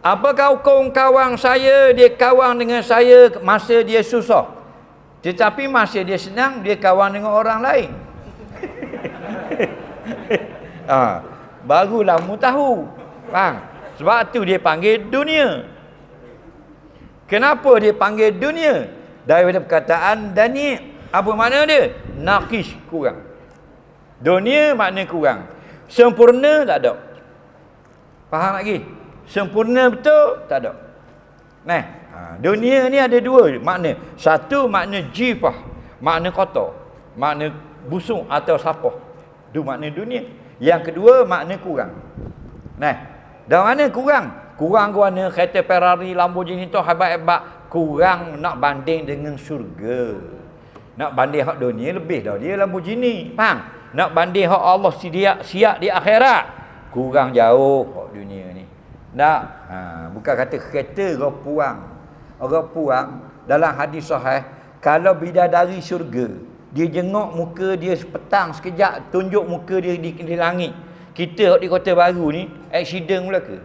Apakah hukum kawan saya dia kawan dengan saya masa dia susah? Tetapi masa dia senang dia kawan dengan orang lain. ha, barulah mu tahu. Faham? Sebab tu dia panggil dunia. Kenapa dia panggil dunia? Daripada perkataan dani apa makna dia? Naqis kurang. Dunia makna kurang. Sempurna tak ada. Faham lagi? Sempurna betul? Tak ada. Nah, ha, dunia ni ada dua makna. Satu makna jifah, makna kotor, makna busuk atau sapah. Itu makna dunia. Yang kedua makna kurang. Nah, dari mana kurang? Kurang guna kereta Ferrari, Lamborghini tu hebat-hebat. Kurang nak banding dengan syurga. Nak banding hak dunia lebih dah dia Lamborghini. Faham? Nak banding hak Allah siap, siap di akhirat. Kurang jauh. Tak. Ha, bukan kata kereta orang puang. Orang puang dalam hadis sahih kalau bidadari syurga dia jengok muka dia petang sekejap tunjuk muka dia di, di langit. Kita di kota baru ni accident pula ke?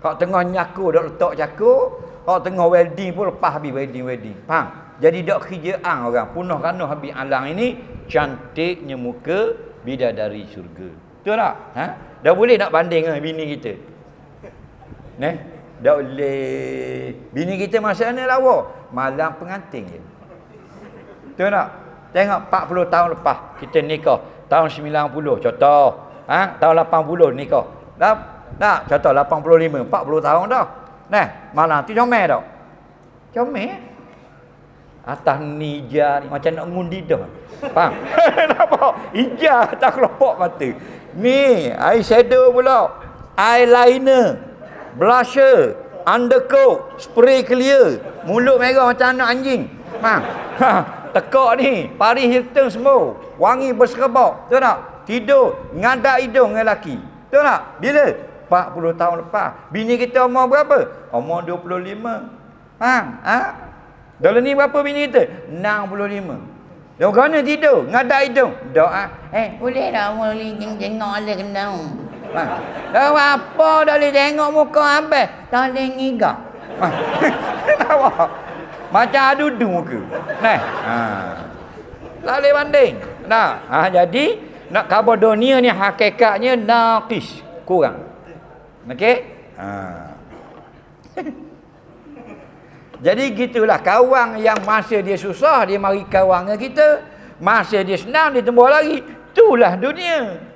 Hak tengah nyaku dak letak cakur, hak tengah wedding pun lepas habis wedding wedding. Faham? Jadi dak kerjaan orang punah kanu habis alang ini cantiknya muka bidadari syurga. Betul tak? Ha? Dah boleh nak banding dengan bini kita. Neh, dah boleh. Bini kita masa mana lawa? Malam pengantin je. Betul tak? Tengok 40 tahun lepas kita nikah. Tahun 90 contoh. Ha? Tahun 80 nikah. Dah tak? Contoh 85, 40 tahun dah. Nah, malam tu comel tak? Comel. Atas ni ni macam nak ngundi dah. Faham? Nampak? Ija tak kelopak mata. Ni, eye shadow pula. Eyeliner. Blusher. Undercoat. Spray clear. Mulut merah macam anak anjing. Faham? Ha, tekak ni. Paris Hilton semua. Wangi berserbak. Betul tak? Tidur. Ngadak hidung dengan lelaki. Betul tak? Bila? 40 tahun lepas. Bini kita umur berapa? Umur 25. Faham? Ha? Dalam ni berapa bini kita? 65. Yang kena tidur, ngadak hidung. Doa. Eh, boleh tak boleh tengok ada kena. Ha. Dah apa dah boleh tengok muka abang. Tak boleh ngigak. Ha. Macam adu du muka. Nah. Ha. Tak boleh banding. Nah. Ha, jadi nak khabar dunia ni hakikatnya naqis, kurang. Okey? Ha. Jadi gitulah kawan yang masa dia susah dia mari kawan dengan kita, masa dia senang dia tembus lagi. Itulah dunia.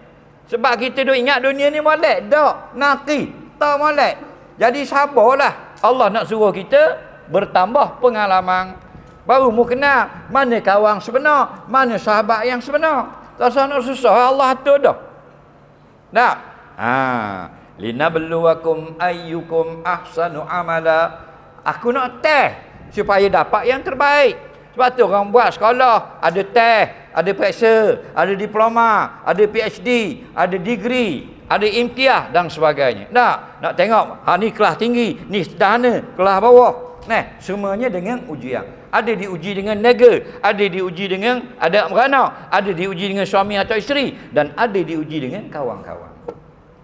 Sebab kita duk ingat dunia ni molek, tak, naqi, tak molek. Jadi sabarlah. Allah nak suruh kita bertambah pengalaman. Baru mu kenal mana kawan sebenar, mana sahabat yang sebenar. Tak usah nak susah, Allah atur dah. Tak? Ha, linabluwakum ayyukum ahsanu amala. Aku nak test supaya dapat yang terbaik. Sebab tu orang buat sekolah, ada test, ada periksa, ada diploma, ada PhD, ada degree, ada imtiah dan sebagainya. Nak nak tengok, ha ni kelas tinggi, ni sederhana, kelas bawah. Nah, semuanya dengan ujian. Ada diuji dengan nega, ada diuji dengan ada beranak, ada diuji dengan suami atau isteri dan ada diuji dengan kawan-kawan.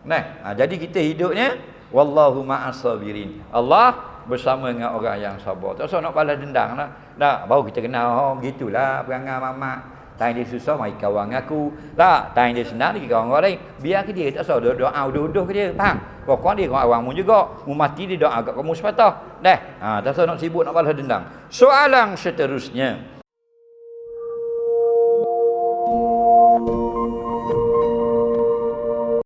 Nah, ha, jadi kita hidupnya wallahu ma'as sabirin. Allah bersama dengan orang yang sabar. Tak usah nak balas dendam lah. Tak, baru kita kenal, oh begitulah perangai mamak. Time dia susah, mari kawan aku. Tak, time dia senang, lagi kawan orang lain. Biar ke dia, tak usah doa doa uduh-uduh ke dia. Faham? Pokok dia kawan awakmu juga. Mu mati dia doa agak kamu sepatah. Dah, ha, tak usah nak sibuk nak balas dendam. Soalan seterusnya.